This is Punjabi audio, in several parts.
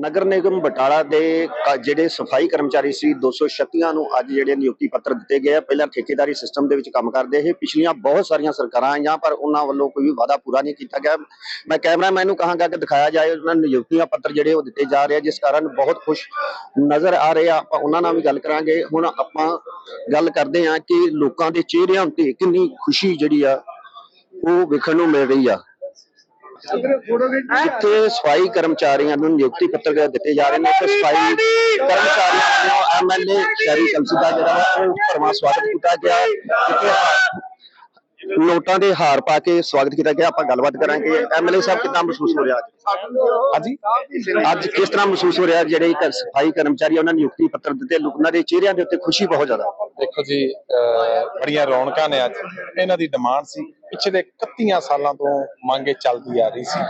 ਨਗਰ ਨਿਗਮ ਬਟਾਲਾ ਦੇ ਕ- ਜਿਹੜੇ ਸਫ਼ਾਈ ਕਰਮਚਾਰੀ ਸੀ 236 ਨੂੰ ਅੱਜ ਜਿਹੜੇ ਨਿਯੁਕਤੀ ਪੱਤਰ ਦਿੱਤੇ ਗਏ ਆ। ਪਹਿਲਾਂ ਠੇਕੇਦਾਰੀ ਸਿਸਟਮ ਦੇ ਵਿੱਚ ਕੰਮ ਕਰਦੇ ਸੀ। ਪਿਛਲੀਆਂ ਬਹੁਤ ਸਾਰੀਆਂ ਸਰਕਾਰਾਂ ਆਈਆਂ, ਪਰ ਉਹਨਾਂ ਵੱਲੋਂ ਕੋਈ ਵੀ ਵਾਅਦਾ ਪੂਰਾ ਨਹੀਂ ਕੀਤਾ ਗਿਆ। ਮੈਂ ਕੈਮਰਾਮੈਨ ਨੂੰ ਕਹਾਂਗਾ ਕਿ ਦਿਖਾਇਆ ਜਾਏ ਉਹਨਾਂ ਨੂੰ ਨਿਯੁਕਤੀਆਂ ਪੱਤਰ ਜਿਹੜੇ ਉਹ ਦਿੱਤੇ ਜਾ ਰਹੇ ਆ, ਜਿਸ ਕਾਰਨ ਬਹੁਤ ਖੁਸ਼ ਨਜ਼ਰ ਆ ਰਹੇ ਆ। ਆਪਾਂ ਉਹਨਾਂ ਨਾਲ ਵੀ ਗੱਲ ਕਰਾਂਗੇ। ਹੁਣ ਆਪਾਂ ਗੱਲ ਕਰਦੇ ਆ ਕਿ ਲੋਕਾਂ ਦੇ ਚਿਹਰਿਆਂ ਉੱਤੇ ਕਿੰਨੀ ਖੁਸ਼ੀ ਜਿਹੜੀ ਆ, ਉਹ ਵੇਖਣ ਨੂੰ ਮਿਲ ਰਹੀ ਆ। ਜਿੱਥੇ ਸਫ਼ਾਈ ਕਰਮਚਾਰੀਆਂ ਨੂੰ ਨਿਯੁਕਤੀ ਪੱਤਰ ਦਿੱਤੇ ਜਾ ਰਹੇ ਨੇ ਤੇ ਸਫ਼ਾਈ ਕਰਮਚਾਰੀਆਂ ਵੱਲੋਂ ਐਮਐਲਏ ਸ਼ਹਿਰੀ ਕਮਸੀ ਦਾ ਜਿਹੜਾ ਉਹ ਭਰਵਾਂ ਸਵਾਗਤ ਕੀਤਾ ਗਿਆ। ਜਿੱਥੇ ਨੋਟਾਂ ਦੇ ਹਾਰ ਪਾ ਕੇ ਸਵਾਗਤ ਕੀਤਾ ਗਿਆ। ਆਪਾਂ ਗੱਲਬਾਤ ਕਰਾਂਗੇ। ਐਮਐਲਏ ਸਾਹਿਬ ਕਿਦਾਂ ਮਹਿਸੂਸ ਹੋ ਰਿਹਾ ਅੱਜ? ਹਾਂਜੀ। ਅੱਜ ਕਿਸ ਤਰ੍ਹਾਂ ਮਹਿਸੂਸ ਹੋ ਰਿਹਾ ਜਿਹੜੇ ਸਫ਼ਾਈ ਕਰਮਚਾਰੀ ਉਹਨਾਂ ਨਿਯੁਕਤੀ ਪੱਤਰ ਦਿੱਤੇ, ਲੋਕਾਂ ਦੇ ਚਿਹਰਿਆਂ ਦੇ ਉੱਤੇ ਖੁਸ਼ੀ ਬਹੁਤ ਜ਼ਿਆਦਾ। ਦੇਖੋ ਜੀ ਬੜੀਆਂ ਰੌਣਕਾਂ ਨੇ ਅੱਜ। ਇਹਨਾਂ ਦੀ ਡਿਮਾਂਡ ਸੀ, ਪਿਛਲੇ 31 ਸਾਲਾਂ ਤੋਂ ਮੰਗ ਇਹ ਚੱਲਦੀ ਆ ਰਹੀ ਸੀ।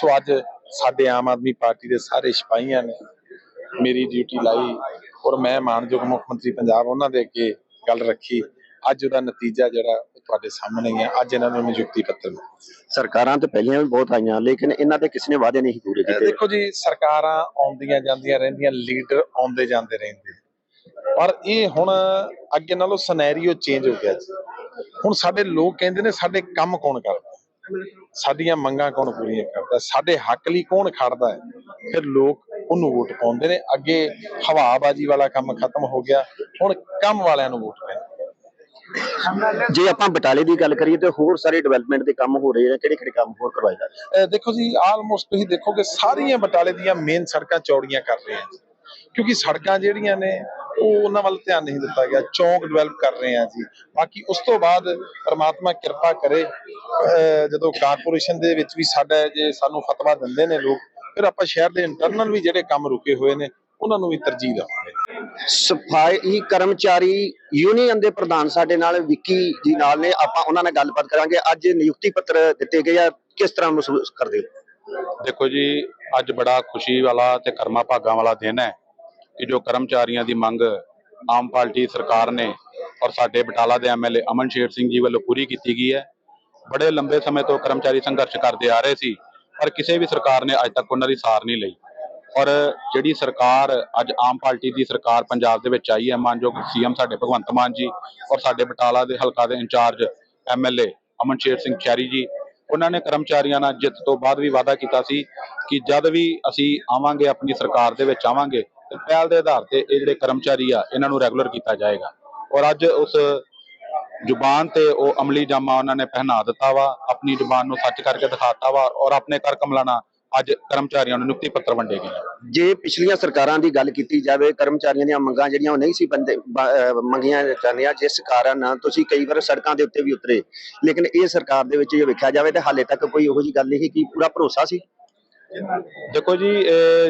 ਸੋ ਅੱਜ ਸਾਡੇ ਆਮ ਆਦਮੀ ਪਾਰਟੀ ਦੇ ਸਾਰੇ ਸਿਪਾਹੀਆਂ ਨੇ ਮੇਰੀ ਡਿਊਟੀ ਲਾਈ ਔਰ ਮੈਂ ਮਾਨਯੋਗ ਮੁੱਖ ਮੰਤਰੀ ਪੰਜਾਬ ਉਹਨਾਂ ਦੇ ਅੱਗੇ ਗੱਲ ਰੱਖੀ। ਅੱਜ ਉਹਦਾ ਨਤੀਜਾ ਜਿਹੜਾ ਉਹ ਤੁਹਾਡੇ ਸਾਹਮਣੇ ਹੀ ਅੱਜ ਇਹਨਾਂ ਨੂੰ ਨਿਯੁਕਤੀ ਪੱਤਰ ਸਰਕਾਰਾਂ ਤੇ ਪਹਿਲੀਆਂ ਵੀ ਬਹੁਤ ਆਈਆਂ ਲੇਕਿਨ ਇਹਨਾਂ ਦੇ ਕਿਸੇ ਨੇ ਵਾਅਦੇ ਨਹੀਂ ਪੂਰੇ ਕੀਤੇ। ਦੇਖੋ ਜੀ ਸਰਕਾਰਾਂ ਆਉਂਦੀਆਂ ਜਾਂਦੀਆਂ ਰਹਿੰਦੀਆਂ ਲੀਡਰ ਆਉਂਦੇ ਜਾਂਦੇ ਰਹਿੰਦੇ। ਪਰ ਇਹ ਹੁਣ ਅੱਗੇ ਨਾਲੋਂ ਸਿਨੈਰੀਓ ਚੇਂਜ ਹੋ ਗਿਆ ਜੀ। ਹੁਣ ਸਾਡੇ ਲੋਕ ਕਹਿੰਦੇ ਨੇ ਸਾਡੇ ਕੰਮ ਕੌਣ ਕਰਦਾ? ਸਾਡੀਆਂ ਮੰਗਾਂ ਕੌਣ ਪੂਰੀਆਂ ਕਰਦਾ? ਸਾਡੇ ਹੱਕ ਲਈ ਕੌਣ ਖੜਦਾ ਹੈ? ਫਿਰ ਲੋਕ ਉਹਨੂੰ ਵੋਟ ਪਾਉਂਦੇ ਨੇ। ਅੱਗੇ ਹਵਾਬਾਜੀ ਵਾਲਾ ਕੰਮ ਖਤਮ ਹੋ ਗਿਆ। ਹੁਣ ਕੰਮ ਵਾਲਿਆਂ ਨੂੰ ਵੋਟ ਜੇ ਆਪਾਂ ਬਟਾਲੇ ਦੀ ਗੱਲ ਕਰੀਏ ਤੇ ਹੋਰ ਸਾਰੇ ਡਿਵੈਲਪਮੈਂਟ ਦੇ ਕੰਮ ਹੋ ਰਹੇ ਨੇ, ਕਿਹੜੇ ਕਿਹੜੇ ਕੰਮ ਹੋਰ ਕਰਵਾਏ ਜਾ ਰਹੇ ਦੇਖੋ ਜੀ ਆਲਮੋਸਟ ਤੁਸੀਂ ਦੇਖੋਗੇ ਸਾਰੀਆਂ ਬਟਾਲੇ ਦੀਆਂ ਮੇਨ ਸੜਕਾਂ ਚੌੜੀਆਂ ਕਰ ਰਹੇ ਆ ਕਿਉਂਕਿ ਸੜਕਾਂ ਜਿਹੜੀਆਂ ਨੇ, ਉਹ ਉਹਨਾਂ ਵੱਲ ਧਿਆਨ ਨਹੀਂ ਦਿੱਤਾ ਗਿਆ, ਚੌਂਕ ਡਿਵੈਲਪ ਕਰ ਰਹੇ ਆ ਜੀ। ਬਾਕੀ ਉਸ ਤੋਂ ਬਾਅਦ ਪਰਮਾਤਮਾ ਕਿਰਪਾ ਕਰੇ ਜਦੋਂ ਕਾਰਪੋਰੇਸ਼ਨ ਦੇ ਵਿੱਚ ਵੀ ਸਾਡਾ ਜੇ ਸਾਨੂੰ ਫਤਵਾ ਦਿੰਦੇ ਨੇ ਲੋਕ, ਫਿਰ ਆਪਾਂ ਸ਼ਹਿਰ ਦੇ ਇੰਟਰਨਲ ਵੀ ਜਿਹੜੇ ਕੰਮ ਰੁਕੇ ਹੋਏ ਨੇ, ਉਹਨਾਂ ਨੂੰ ਵੀ ਤਰਜੀਹ ਦੇਵਾਂਗੇ। ਸਫ਼ਾਈ ਕਰਮਚਾਰੀ ਯੂਨੀਅਨ ਦੇ ਪ੍ਰਧਾਨ ਸਾਡੇ ਨਾਲ, ਵਿੱਕੀ ਜੀ ਨਾਲ ਨੇ। ਆਪਾਂ ਉਹਨਾਂ ਨਾਲ ਗੱਲਬਾਤ ਕਰਾਂਗੇ। ਅੱਜ ਨਿਯੁਕਤੀ ਪੱਤਰ ਦਿੱਤੇ ਗਏ ਆ। ਕਿਸ ਤਰ੍ਹਾਂ ਮਹਿਸੂਸ ਕਰਦੇ ਹੋ? ਦੇਖੋ ਜੀ, ਅੱਜ ਬੜਾ ਖੁਸ਼ੀ ਵਾਲਾ ਤੇ ਕਰਮਾ ਭਾਗਾਂ ਵਾਲਾ ਦਿਨ ਹੈ ਕਿ ਜੋ ਕਰਮਚਾਰੀਆਂ ਦੀ ਮੰਗ ਆਮ ਪਾਰਟੀ ਸਰਕਾਰ ਨੇ ਔਰ ਸਾਡੇ ਬਟਾਲਾ ਦੇ ਐਮਐਲਏ ਅਮਨ ਸ਼ੇਰ ਸਿੰਘ ਜੀ ਵੱਲੋਂ ਪੂਰੀ ਕੀਤੀ ਗਈ ਹੈ। ਬੜੇ ਲੰਬੇ ਸਮੇਂ ਤੋਂ ਕਰਮਚਾਰੀ ਸੰਘਰਸ਼ ਕਰਦੇ ਆ ਰਹੇ ਸੀ, ਪਰ ਕਿਸੇ ਵੀ ਸਰਕਾਰ ਨੇ ਅੱਜ ਤੱਕ ਉਹਨਾਂ ਦੀ ਸਾਰ ਨਹੀਂ ਲਈ। ਔਰ ਜਿਹੜੀ ਸਰਕਾਰ ਅੱਜ ਆਮ ਪਾਰਟੀ ਦੀ ਸਰਕਾਰ ਪੰਜਾਬ ਦੇ ਵਿੱਚ ਆਈ ਹੈ ਮਾਨਯੋਗ ਸੀਐਮ ਸਾਡੇ ਭਗਵੰਤ ਮਾਨ ਜੀ ਔਰ ਸਾਡੇ ਬਟਾਲਾ ਦੇ ਹਲਕਾ ਦੇ ਇੰਚਾਰਜ ਐਮਐਲਏ ਅਮਨ ਸ਼ੇਰ ਸਿੰਘ ਖਿਆਰੀ ਜੀ, ਉਹਨਾਂ ਨੇ ਕਰਮਚਾਰੀਆਂ ਨਾਲ ਜਿੱਤ ਤੋਂ ਬਾਅਦ ਵੀ ਵਾਅਦਾ ਕੀਤਾ ਸੀ ਕਿ ਜਦ ਵੀ ਅਸੀਂ ਆਵਾਂਗੇ, ਆਪਣੀ ਸਰਕਾਰ ਦੇ ਵਿੱਚ ਆਵਾਂਗੇ, ਤੇ ਪਹਿਲ ਦੇ ਆਧਾਰ ਤੇ ਇਹ ਜਿਹੜੇ ਕਰਮਚਾਰੀ ਆ, ਇਹਨਾਂ ਨੂੰ ਰੈਗੂਲਰ ਕੀਤਾ ਜਾਏਗਾ। ਔਰ ਅੱਜ ਉਸ ਜ਼ੁਬਾਨ ਤੇ ਉਹ ਅਮਲੀ ਜਾਮਾ ਉਹਨਾਂ ਨੇ ਪਹਿਨਾ ਦਿੱਤਾ ਵਾ, ਆਪਣੀ ਜ਼ੁਬਾਨ ਨੂੰ ਸੱਚ ਕਰਕੇ ਦਿਖਾਤਾ ਵਾ ਔਰ ਆਪਣੇ ਕਰ ਕਮਲਾਣਾ ਅੱਜ ਕਰਮਚਾਰੀਆਂ ਨੂੰ ਨਿਯੁਕਤੀ ਪੱਤਰ ਵੰਡੇ ਗਏ। ਜੇ ਪਿਛਲੀਆਂ ਸਰਕਾਰਾਂ ਦੀ ਗੱਲ ਕੀਤੀ ਜਾਵੇ ਕਰਮਚਾਰੀਆਂ ਦੀਆਂ ਮੰਗਾਂ ਜਿਹੜੀਆਂ ਉਹ ਨਹੀਂ ਸੀ ਬੰਦੇ ਮੰਗੀਆਂ ਜਾਂਦੀਆਂ ਜਿਸ ਕਾਰਨ ਤੁਸੀਂ ਕਈ ਵਾਰ ਸੜਕਾਂ ਦੇ ਉੱਤੇ ਵੀ ਉਤਰੇ ਲੇਕਿਨ ਇਹ ਸਰਕਾਰ ਦੇ ਵਿੱਚ ਜੇ ਵੇਖਿਆ ਜਾਵੇ ਤੇ ਹਾਲੇ ਤੱਕ ਕੋਈ ਉਹੋ ਜੀ ਗੱਲ ਨਹੀਂ ਕਿ ਪੂਰਾ ਭਰੋਸਾ ਸੀ ਦੇਖੋ ਜੀ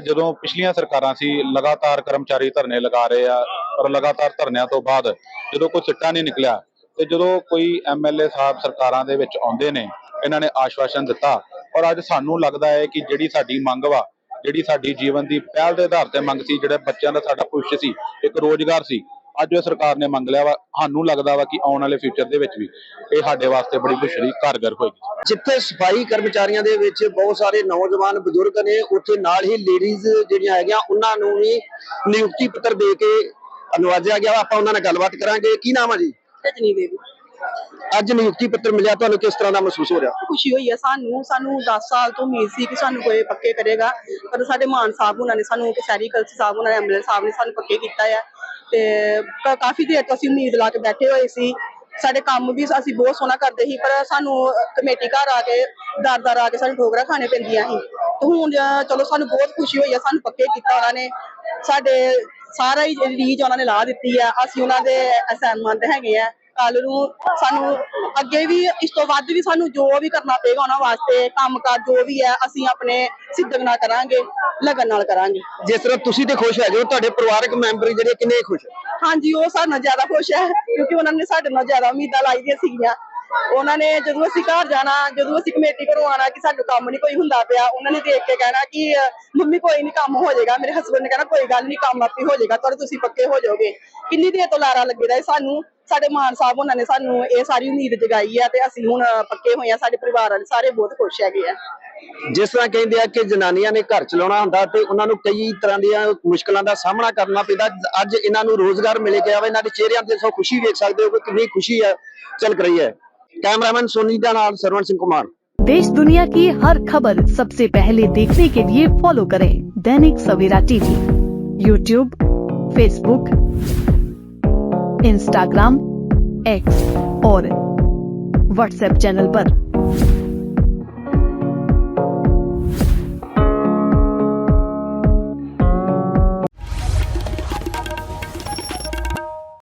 ਜਦੋਂ ਪਿਛਲੀਆਂ ਸਰਕਾਰਾਂ ਸੀ ਲਗਾਤਾਰ ਕਰਮਚਾਰੀ ਧਰਨੇ ਲਗਾ ਰਹੇ ਆ ਔਰ ਲਗਾਤਾਰ ਧਰਨਿਆਂ ਤੋਂ ਬਾਅਦ ਜਦੋਂ ਕੋਈ ਸਿੱਟਾ ਨਹੀਂ ਨਿਕਲਿਆ ਤੇ ਜਦੋਂ ਕੋਈ ਐਮਐਲਏ ਸਾਹਿਬ ਸਰਕਾਰਾਂ ਦੇ ਵਿੱਚ ਆਉਂਦੇ ਨੇ ਇਹਨਾਂ ਨੇ ਆਸ਼ਵਾਸਨ ਦਿੱਤਾ ਔਰ ਅੱਜ ਸਾਨੂੰ ਲੱਗਦਾ ਹੈ ਕਿ ਜਿਹੜੀ ਸਾਡੀ ਮੰਗ ਵਾ ਜਿਹੜੀ ਸਾਡੀ ਜੀਵਨ ਦੀ ਪਹਿਲ ਦੇ ਆਧਾਰ ਤੇ ਮੰਗ ਸੀ ਜਿਹੜੇ ਬੱਚਿਆਂ ਦਾ ਸਾਡਾ ਭਵਿੱਖ ਸੀ ਇੱਕ ਰੋਜ਼ਗਾਰ ਸੀ ਅੱਜ ਉਹ ਸਰਕਾਰ ਨੇ ਮੰਗ ਲਿਆ ਵਾ। ਸਾਨੂੰ ਲੱਗਦਾ ਵਾ ਕਿ ਆਉਣ ਵਾਲੇ ਫਿਊਚਰ ਦੇ ਵਿੱਚ ਵੀ ਇਹ ਸਾਡੇ ਵਾਸਤੇ ਬੜੀ ਬਸ਼ਰੀ ਕਾਰਗਰ ਹੋਏਗੀ। ਜਿੱਥੇ ਸਫ਼ਾਈ ਕਰਮਚਾਰੀਆਂ ਦੇ ਵਿੱਚ ਬਹੁਤ ਸਾਰੇ ਨੌਜਵਾਨ ਬਜ਼ੁਰਗ ਨੇ ਉੱਥੇ ਨਾਲ ਹੀ ਲੇਡੀਜ਼ ਜਿਹੜੀਆਂ ਹੈਗੀਆਂ ਉਹਨਾਂ ਨੂੰ ਵੀ ਨਿਯੁਕਤੀ ਪੱਤਰ ਦੇ ਕੇ ਨਵਾਜਿਆ ਗਿਆ। ਆਪਾਂ ਉਹਨਾਂ ਨਾਲ ਗੱਲਬਾਤ ਕਰਾਂਗੇ। ਕੀ ਨਾਮ ਆ ਜੀ? ਰਜਨੀ ਦੇਵੀ ਅੱਜ ਨਿਯੁਕਤੀ ਪੱਤਰ ਮਿਲਿਆ, ਤੁਹਾਨੂੰ ਕਿਸ ਤਰ੍ਹਾਂ ਦਾ ਮਹਿਸੂਸ ਹੋ ਰਿਹਾ? ਖੁਸ਼ੀ ਹੋਈ ਹੈ ਸਾਨੂੰ ਸਾਨੂੰ 10 ਸਾਲ ਤੋਂ ਉਮੀਦ ਸੀ ਕਿ ਸਾਨੂੰ ਕੋਈ ਪੱਕੇ ਕਰੇਗਾ, ਪਰ ਸਾਡੇ ਮਾਨ ਸਾਹਿਬ ਉਹਨਾਂ ਨੇ ਸਾਨੂੰ ਕਸੈਰੀ ਕਲਸੀ ਸਾਹਿਬ, ਉਹਨਾਂ ਨੇ ਐਮਐਲਏ ਸਾਹਿਬ ਨੇ ਸਾਨੂੰ ਪੱਕੇ ਕੀਤਾ ਹੈ ਤੇ ਕਾਫੀ ਦੇਰ ਤੋਂ ਅਸੀਂ ਉਮੀਦ ਲਾ ਕੇ ਬੈਠੇ ਹੋਏ ਸੀ। ਸਾਡੇ ਕੰਮ ਵੀ ਅਸੀਂ ਬਹੁਤ ਸੋਹਣਾ ਕਰਦੇ ਸੀ, ਪਰ ਸਾਨੂੰ ਕਮੇਟੀ ਘਰ ਆ ਕੇ ਦਰ ਦਰ ਆ ਕੇ ਸਾਨੂੰ ਠੋਕਰਾਂ ਖਾਣੇ ਪੈਂਦੀਆਂ ਸੀ। ਤੇ ਹੁਣ, ਚਲੋ ਸਾਨੂੰ ਬਹੁਤ ਖੁਸ਼ੀ ਹੋਈ ਆ, ਸਾਨੂੰ ਪੱਕੇ ਕੀਤਾ ਉਹਨਾਂ ਨੇ। ਸਾਡੇ ਸਾਰਾ ਹੀ ਰੀਜ ਉਹਨਾਂ ਨੇ ਲਾ ਦਿੱਤੀ ਆ, ਅਸੀਂ ਉਹਨਾਂ ਦੇ ਅਸਾਈਨਮੈਂਟ ਹੈਗੇ ਆ। ਕੱਲ ਨੂੰ ਸਾਨੂੰ ਅੱਗੇ ਵੀ ਇਸ ਤੋਂ ਵੱਧ ਵੀ ਸਾਨੂੰ ਜੋ ਵੀ ਕਰਨਾ ਪਏਗਾ ਉਹਨਾਂ ਵਾਸਤੇ ਕੰਮਕਾਰ ਜੋ ਵੀ ਹੈ ਅਸੀਂ ਆਪਣੇ ਸਿੱਧਕ ਨਾਲ ਕਰਾਂਗੇ ਲਗਨ ਨਾਲ ਕਰਾਂਗੇ। ਜਿਸ ਤਰ੍ਹਾਂ ਤੁਸੀਂ ਤੇ ਖੁਸ਼ ਹੈਗੇ ਹੋ ਤੁਹਾਡੇ ਪਰਿਵਾਰਕ ਮੈਂਬਰ ਜਿਹੜੇ ਕਿੰਨੇ ਖੁਸ਼? ਹਾਂਜੀ ਉਹ ਸਾਡੇ ਨਾਲ ਜ਼ਿਆਦਾ ਖੁਸ਼ ਹੈ ਕਿਉਂਕਿ ਉਹਨਾਂ ਨੇ ਸਾਡੇ ਨਾਲ ਜ਼ਿਆਦਾ ਉਮੀਦਾਂ ਲਾਈ ਦੀਆਂ ਸੀਗੀਆਂ। ਉਹਨਾਂ ਨੇ ਜਦੋਂ ਅਸੀਂ ਘਰ ਜਾਣਾ, ਜਦੋਂ ਅਸੀਂ ਕਮੇਟੀ ਘਰੋਂ ਆਣਾ ਕਿ ਸਾਨੂੰ ਕੰਮ ਨਹੀਂ ਕੋਈ ਹੁੰਦਾ ਪਿਆ, ਉਹਨਾਂ ਨੇ ਦੇਖ ਕੇ ਕਹਿਣਾ ਕਿ, ਮੰਮੀ, ਕੋਈ ਨਹੀਂ ਕੰਮ ਹੋ ਜਾਏਗਾ। ਮੇਰੇ ਹਸਬੰਡ ਨੇ ਕਹਿਣਾ, ਕੋਈ ਗੱਲ ਨਹੀਂ ਕੰਮ ਆਪੇ ਹੋ ਜਾਏਗਾ ਤੁਹਾਡੇ ਤੁਸੀਂ ਪੱਕੇ ਹੋ ਜਾਓਗੇ। ਕਿੰਨੀ ਦੇਰ ਤੋਂ ਲਾਰਾ ਲੱਗੇ ਦਾ ਸਾਨੂੰ, ਸਾਡੇ ਮਾਨ ਸਾਹਿਬ ਉਹਨਾਂ ਨੇ ਸਾਨੂੰ ਇਹ ਸਾਰੀ ਉਮੀਦ ਜਗਾਈ ਹੈ ਤੇ ਅਸੀਂ ਹੁਣ ਪੱਕੇ ਹੋਏ ਆ, ਸਾਡੇ ਪਰਿਵਾਰ ਵਾਲੇ ਸਾਰੇ ਬਹੁਤ ਖੁਸ਼ ਹੈਗੇ ਆ। ਜਿਸ ਤਰ੍ਹਾਂ ਕਹਿੰਦੇ ਆ ਕਿ ਜਨਾਨੀਆਂ ਨੇ ਘਰ ਚਲਾਉਣਾ ਹੁੰਦਾ ਤੇ ਉਹਨਾਂ ਨੂੰ ਕਈ ਤਰ੍ਹਾਂ ਦੀਆਂ ਮੁਸ਼ਕਲਾਂ ਦਾ ਸਾਹਮਣਾ ਕਰਨਾ ਪੈਂਦਾ। ਅੱਜ ਇਹਨਾਂ ਨੂੰ ਰੋਜ਼ਗਾਰ ਮਿਲ ਗਿਆ ਵਾ, ਇਹਨਾਂ ਦੇ ਚਿਹਰਿਆਂ ਤੇ ਸੋ ਖੁਸ਼ੀ ਵੇਖ ਸਕਦੇ ਹੋ ਕਿ ਕਿੰਨੀ ਖੁਸ਼ੀ ਹੈ ਝਲਕ ਰਹੀ ਹੈ। कैमरामैन सोनीदा नाल सरवण सिंह कुमार देश दुनिया की हर खबर सबसे पहले देखने के लिए फॉलो करें Dainik Savera TV YouTube Facebook Instagram X और व्हाट्सएप चैनल पर।